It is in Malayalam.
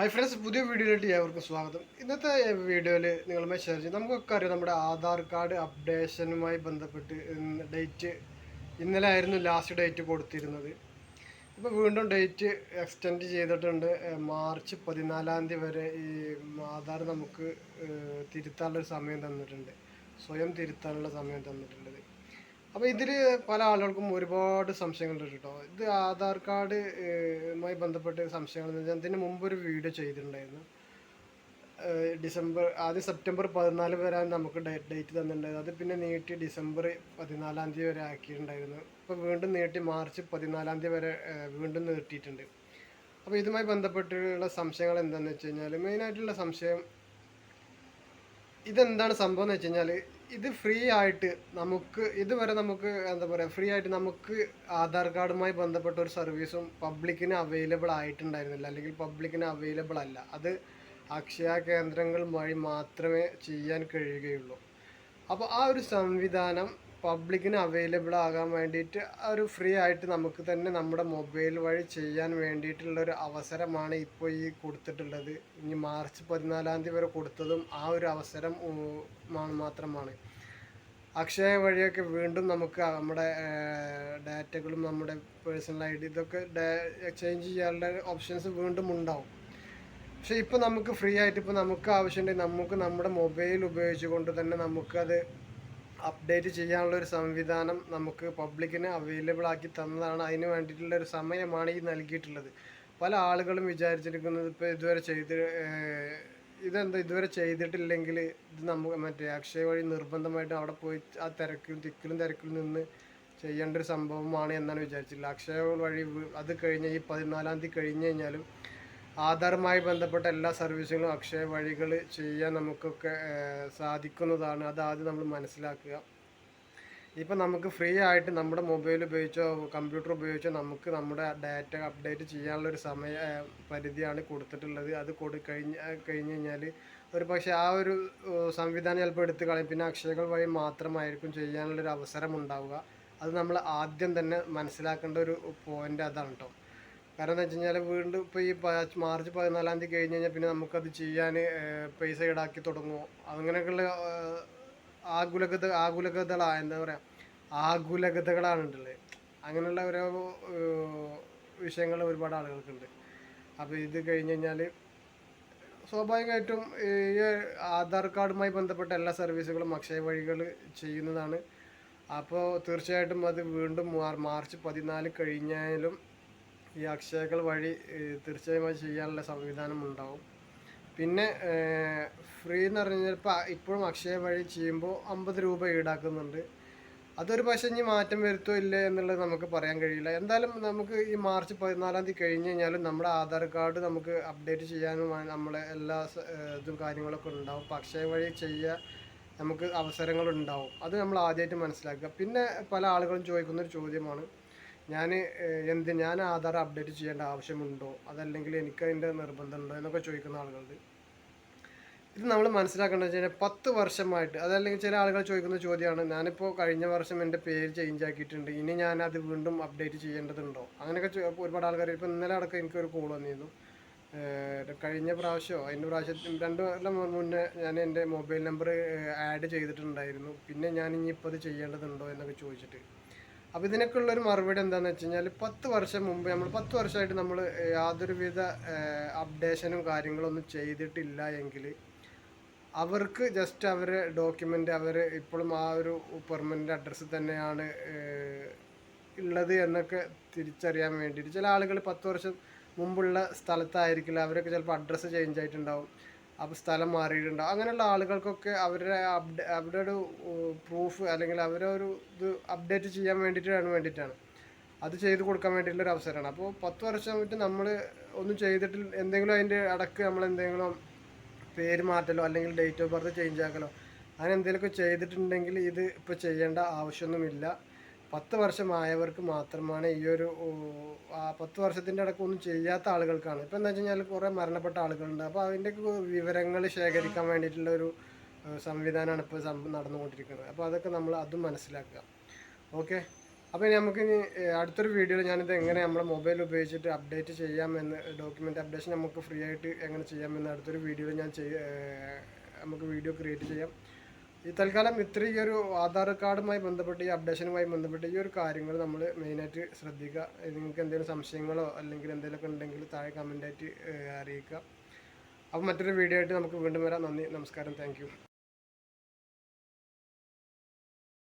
ഹായ് ഫ്രണ്ട്സ് പുതിയ വീഡിയോയിലേക്ക് ഏവർക്കും സ്വാഗതം. ഇന്നത്തെ വീഡിയോയിൽ നിങ്ങളുമായി ഷെയർ ചെയ്യും. നമുക്കൊക്കെ അറിയാം നമ്മുടെ ആധാർ കാർഡ് അപ്ഡേഷനുമായി ബന്ധപ്പെട്ട് ഡേറ്റ് ഇന്നലെ ആയിരുന്നു ലാസ്റ്റ് ഡേറ്റ് കൊടുത്തിരുന്നത്. ഇപ്പോൾ വീണ്ടും ഡേറ്റ് എക്സ്റ്റെൻഡ് ചെയ്തിട്ടുണ്ട്. മാർച്ച് പതിനാലാം തീയതി വരെ ഈ ആധാർ നമുക്ക് തിരുത്താനുള്ള സമയം തന്നിട്ടുണ്ട്. സ്വയം തിരുത്താനുള്ള സമയം തന്നിട്ടുള്ളത് അപ്പോൾ ഇതിൽ പല ആളുകൾക്കും ഒരുപാട് സംശയങ്ങളുണ്ട് കേട്ടോ. ഇത് ആധാർ കാർഡ് മായി ബന്ധപ്പെട്ട സംശയങ്ങൾ ഞാൻ ഇതിന് മുമ്പ് ഒരു വീഡിയോ ചെയ്തിട്ടുണ്ടായിരുന്നു. ഡിസംബർ ആദ്യം സെപ്റ്റംബർ പതിനാല് വരെ നമുക്ക് ഡേറ്റ് തന്നിട്ടുണ്ടായിരുന്നു. അത് പിന്നെ നീട്ടി ഡിസംബർ പതിനാലാം തീയതി വരെ ആക്കിയിട്ടുണ്ടായിരുന്നു. ഇപ്പോൾ വീണ്ടും നീട്ടി മാർച്ച് പതിനാലാം തീയതി വരെ വീണ്ടും നീട്ടിയിട്ടുണ്ട്. അപ്പോൾ ഇതുമായി ബന്ധപ്പെട്ടുള്ള സംശയങ്ങൾ എന്താണെന്ന് വെച്ച് കഴിഞ്ഞാൽ മെയിനായിട്ടുള്ള സംശയം ഇതെന്താണ് സംഭവം എന്ന് വെച്ച് കഴിഞ്ഞാൽ ഇത് ഫ്രീ ആയിട്ട് നമുക്ക് ഇതുവരെ നമുക്ക് എന്താ പറയുക ഫ്രീ ആയിട്ട് നമുക്ക് ആധാർ കാർഡുമായി ബന്ധപ്പെട്ട ഒരു സർവീസും പബ്ലിക്കിന് അവൈലബിൾ ആയിട്ടുണ്ടായിരുന്നില്ല. അല്ലെങ്കിൽ പബ്ലിക്കിന് അവൈലബിൾ അല്ല. അത് അക്ഷയ കേന്ദ്രങ്ങൾ വഴി മാത്രമേ ചെയ്യാൻ കഴിയുകയുള്ളൂ. അപ്പോൾ ആ ഒരു സംവിധാനം പബ്ലിക്കിന് അവൈലബിൾ ആകാൻ വേണ്ടിയിട്ട് ഒരു ഫ്രീ ആയിട്ട് നമുക്ക് തന്നെ നമ്മുടെ മൊബൈൽ വഴി ചെയ്യാൻ വേണ്ടിയിട്ടുള്ള ഒരു അവസരമാണ് ഇപ്പോൾ ഈ കൊടുത്തിട്ടുള്ളത്. ഇനി മാർച്ച് പതിനാലാം തീയതി വരെ കൊടുത്തതും ആ ഒരു അവസരം മാത്രമാണ്. അക്ഷയ വഴിയൊക്കെ വീണ്ടും നമുക്ക് നമ്മുടെ ഡാറ്റകളും നമ്മുടെ പേഴ്സണൽ ഐ ഡി ഇതൊക്കെ എക്സ്ചേഞ്ച് ചെയ്യാനുള്ള ഓപ്ഷൻസ് വീണ്ടും ഉണ്ടാവും. പക്ഷേ ഇപ്പോൾ നമുക്ക് ഫ്രീ ആയിട്ട് ഇപ്പോൾ നമുക്ക് ആവശ്യമുണ്ടെങ്കിൽ നമുക്ക് നമ്മുടെ മൊബൈൽ ഉപയോഗിച്ചുകൊണ്ട് തന്നെ നമുക്കത് അപ്ഡേറ്റ് ചെയ്യാനുള്ള ഒരു സംവിധാനം നമുക്ക് പബ്ലിക്കിന് അവൈലബിൾ ആക്കി തന്നതാണ്. അതിന് വേണ്ടിയിട്ടുള്ള ഒരു സമയമാണ് ഈ നൽകിയിട്ടുള്ളത്. പല ആളുകളും വിചാരിച്ചിരിക്കുന്നത് ഇപ്പോൾ ഇതുവരെ ചെയ്ത് ഇതെന്താ ഇതുവരെ ചെയ്തിട്ടില്ലെങ്കിൽ ഇത് നമുക്ക് മറ്റേ അക്ഷയ വഴി നിർബന്ധമായിട്ട് അവിടെ പോയി ആ തിരക്കിലും തിക്കിലും തിരക്കിലും നിന്ന് ചെയ്യേണ്ട ഒരു സംഭവമാണ് എന്നാണ് വിചാരിച്ചിട്ടുള്ളത്. അക്ഷയ വഴി അത് കഴിഞ്ഞ് ഈ പതിനാലാം തീയതി കഴിഞ്ഞ് കഴിഞ്ഞാലും ആധാറുമായി ബന്ധപ്പെട്ട എല്ലാ സർവീസുകളും അക്ഷയ വഴികൾ ചെയ്യാൻ നമുക്കൊക്കെ സാധിക്കുന്നതാണ്. അതാദ്യം നമ്മൾ മനസ്സിലാക്കുക. ഇപ്പം നമുക്ക് ഫ്രീ ആയിട്ട് നമ്മുടെ മൊബൈൽ ഉപയോഗിച്ചോ കമ്പ്യൂട്ടർ ഉപയോഗിച്ചോ നമുക്ക് നമ്മുടെ ഡാറ്റ അപ്ഡേറ്റ് ചെയ്യാനുള്ള ഒരു സമയ പരിധിയാണ് കൊടുത്തിട്ടുള്ളത്. അത് കൊടു കഴിഞ്ഞ് കഴിഞ്ഞ് കഴിഞ്ഞാൽ ഒരു പക്ഷേ ആ ഒരു സംവിധാനം ചിലപ്പോൾ എടുത്തു കളയും. പിന്നെ അക്ഷയകൾ വഴി മാത്രമായിരിക്കും ചെയ്യാനുള്ളൊരു അവസരം ഉണ്ടാവുക. അത് നമ്മൾ ആദ്യം തന്നെ മനസ്സിലാക്കേണ്ട ഒരു പോയിന്റ് അതാണ് കേട്ടോ കാരണം എന്താ വെച്ച് വീണ്ടും ഇപ്പോൾ ഈ മാർച്ച് പതിനാലാം തീയതി കഴിഞ്ഞ് കഴിഞ്ഞാൽ പിന്നെ നമുക്കത് ചെയ്യാൻ പൈസ ഈടാക്കി തുടങ്ങുമോ അങ്ങനെയൊക്കെയുള്ള ആകുലകത ആകുലകതകളാ എന്താ പറയുക ആകുലകതകളാണ് ഉണ്ടല്ലേ അങ്ങനെയുള്ള ഓരോ വിഷയങ്ങൾ ഒരുപാട് ആളുകൾക്കുണ്ട്. അപ്പോൾ ഇത് കഴിഞ്ഞ് കഴിഞ്ഞാൽ സ്വാഭാവികമായിട്ടും ഈ ആധാർ കാർഡുമായി ബന്ധപ്പെട്ട എല്ലാ സർവീസുകളും അക്ഷയ വഴികൾ ചെയ്യുന്നതാണ്. അപ്പോൾ തീർച്ചയായിട്ടും അത് വീണ്ടും മാർച്ച് പതിനാല് കഴിഞ്ഞാലും ഈ അക്ഷയകൾ വഴി തീർച്ചയായും അത് ചെയ്യാനുള്ള സംവിധാനം ഉണ്ടാവും പിന്നെ ഫ്രീ എന്ന് പറഞ്ഞു കഴിഞ്ഞാൽ ഇപ്പോൾ ഇപ്പോഴും അക്ഷയ വഴി ചെയ്യുമ്പോൾ അമ്പത് രൂപ ഈടാക്കുന്നുണ്ട്. അതൊരു പക്ഷേ ഇനി മാറ്റം വരുത്തോ ഇല്ലേ എന്നുള്ളത് നമുക്ക് പറയാൻ കഴിയില്ല. എന്തായാലും നമുക്ക് ഈ മാർച്ച് പതിനാലാം തീയതി കഴിഞ്ഞ് കഴിഞ്ഞാലും നമ്മുടെ ആധാർ കാർഡ് നമുക്ക് അപ്ഡേറ്റ് ചെയ്യാനും നമ്മളെ എല്ലാ ഇതും കാര്യങ്ങളൊക്കെ ഉണ്ടാവും. അപ്പോൾ അക്ഷയ വഴി ചെയ്യുക നമുക്ക് അവസരങ്ങളുണ്ടാവും. അത് നമ്മൾ ആദ്യമായിട്ട് മനസ്സിലാക്കുക. പിന്നെ പല ആളുകളും ചോദിക്കുന്ന ഒരു ചോദ്യമാണ് ഞാൻ എന്ത് ഞാൻ ആധാർ അപ്ഡേറ്റ് ചെയ്യേണ്ട ആവശ്യമുണ്ടോ? അതല്ലെങ്കിൽ എനിക്ക് അതിന്റെ നിർബന്ധമുണ്ടോ എന്നൊക്കെ ചോദിക്കുന്ന ആളുകളുണ്ട്. ഇത് നമ്മൾ മനസ്സിലാക്കേണ്ടത് വെച്ച് കഴിഞ്ഞാൽ പത്ത് വർഷമായിട്ട് അതല്ലെങ്കിൽ ചില ആളുകൾ ചോദിക്കുന്ന ചോദ്യമാണ് ഞാനിപ്പോൾ കഴിഞ്ഞ വർഷം എന്റെ പേര് ചേഞ്ച് ആക്കിയിട്ടുണ്ട് ഇനി ഞാൻ അത് വീണ്ടും അപ്ഡേറ്റ് ചെയ്യേണ്ടതുണ്ടോ? അങ്ങനെയൊക്കെ ഒരുപാട് ആൾക്കാർ ഇപ്പോൾ ഇന്നലെ അടക്കം എനിക്കൊരു കോൾ വന്നിരുന്നു. കഴിഞ്ഞ പ്രാവശ്യമോ അതിന്റെ പ്രാവശ്യം രണ്ട് കൊല്ലം മുന്നേ ഞാൻ എന്റെ മൊബൈൽ നമ്പർ ആഡ് ചെയ്തിട്ടുണ്ടായിരുന്നു. പിന്നെ ഞാൻ ഇനി ഇനിയിപ്പോൾ അത് ചെയ്യേണ്ടതുണ്ടോ എന്നൊക്കെ ചോദിച്ചിട്ട്. അപ്പോൾ ഇതിനൊക്കെ ഒരു മറുപടി എന്താണെന്ന് വെച്ച് കഴിഞ്ഞാൽ പത്ത് വർഷം മുമ്പ് നമ്മൾ പത്ത് വർഷമായിട്ട് നമ്മൾ യാതൊരുവിധ അപ്ഡേഷനും കാര്യങ്ങളൊന്നും ചെയ്തിട്ടില്ല എങ്കിൽ അവർക്ക് ജസ്റ്റ് അവരെ ഡോക്യുമെന്റ് അവർ ഇപ്പോഴും ആ ഒരു പെർമനന്റ് അഡ്രസ്സ് തന്നെയാണ് ഉള്ളത് എന്നൊക്കെ തിരിച്ചറിയാൻ വേണ്ടിയിട്ട് ചില ആളുകൾ പത്ത് വർഷം മുമ്പുള്ള സ്ഥലത്തായിരിക്കില്ല അവരൊക്കെ ചിലപ്പോൾ അഡ്രസ്സ് ചേഞ്ച് ആയിട്ടുണ്ടാവും. അപ്പോൾ സ്ഥലം മാറിയിട്ടുണ്ടാവും അങ്ങനെയുള്ള ആളുകൾക്കൊക്കെ അവരുടെ അപ്ഡേ അവരുടെ ഒരു പ്രൂഫ് അല്ലെങ്കിൽ അവരെ ഒരു ഇത് അപ്ഡേറ്റ് ചെയ്യാൻ വേണ്ടിയിട്ടാണ് വേണ്ടിയിട്ടാണ് അത് ചെയ്ത് കൊടുക്കാൻ വേണ്ടിയിട്ടുള്ള ഒരു അവസരമാണ്. അപ്പോൾ പത്ത് വർഷം വിട്ട് നമ്മൾ ഒന്നും ചെയ്തിട്ടില്ല എന്തെങ്കിലും അതിന്റെ അടക്ക് നമ്മൾ എന്തെങ്കിലും പേര് മാറ്റലോ അല്ലെങ്കിൽ ഡേറ്റ് ഓഫ് ബർത്ത് ചേഞ്ച് ആക്കലോ അങ്ങനെ എന്തെങ്കിലുമൊക്കെ ചെയ്തിട്ടുണ്ടെങ്കിൽ ഇത് ഇപ്പോൾ ചെയ്യേണ്ട ആവശ്യമൊന്നുമില്ല. പത്ത് വർഷമായവർക്ക് മാത്രമാണ് ഈ ഒരു ആ പത്ത് വർഷത്തിന്റെ ഇടയ്ക്ക് ഒന്നും ചെയ്യാത്ത ആളുകൾക്കാണ്. ഇപ്പം എന്താ വെച്ച് കഴിഞ്ഞാൽ കുറേ മരണപ്പെട്ട ആളുകളുണ്ട്. അപ്പോൾ അതിന്റെ വിവരങ്ങൾ ശേഖരിക്കാൻ വേണ്ടിയിട്ടുള്ള ഒരു സംവിധാനമാണ് ഇപ്പോൾ നടന്നുകൊണ്ടിരിക്കുന്നത്. അപ്പോൾ അതൊക്കെ നമ്മൾ അതും മനസ്സിലാക്കുക. ഓക്കെ? അപ്പോൾ ഇനി നമുക്ക് ഇനി അടുത്തൊരു വീഡിയോയിൽ ഞാനിത് എങ്ങനെ നമ്മുടെ മൊബൈൽ ഉപയോഗിച്ചിട്ട് അപ്ഡേറ്റ് ചെയ്യാമെന്ന് ഡോക്യുമെന്റ് അപ്ഡേഷൻ നമുക്ക് ഫ്രീ ആയിട്ട് എങ്ങനെ ചെയ്യാമെന്ന് അടുത്തൊരു വീഡിയോയിൽ ഞാൻ നമുക്ക് വീഡിയോ ക്രിയേറ്റ് ചെയ്യാം. ഈ തൽക്കാലം ഇത്ര ഈ ഒരു ആധാർ കാർഡുമായി ബന്ധപ്പെട്ട് ഈ അപ്ഡേഷനുമായി ബന്ധപ്പെട്ട് ഈ ഒരു കാര്യങ്ങൾ നമ്മൾ മെയിനായിട്ട് ശ്രദ്ധിക്കുക. നിങ്ങൾക്ക് എന്തെങ്കിലും സംശയങ്ങളോ അല്ലെങ്കിൽ എന്തെങ്കിലുമൊക്കെ ഉണ്ടെങ്കിൽ താഴെ കമന്റായിട്ട് അറിയിക്കുക. അപ്പോൾ മറ്റൊരു വീഡിയോ ആയിട്ട് നമുക്ക് വീണ്ടും വരാം. നന്ദി നമസ്കാരം. താങ്ക്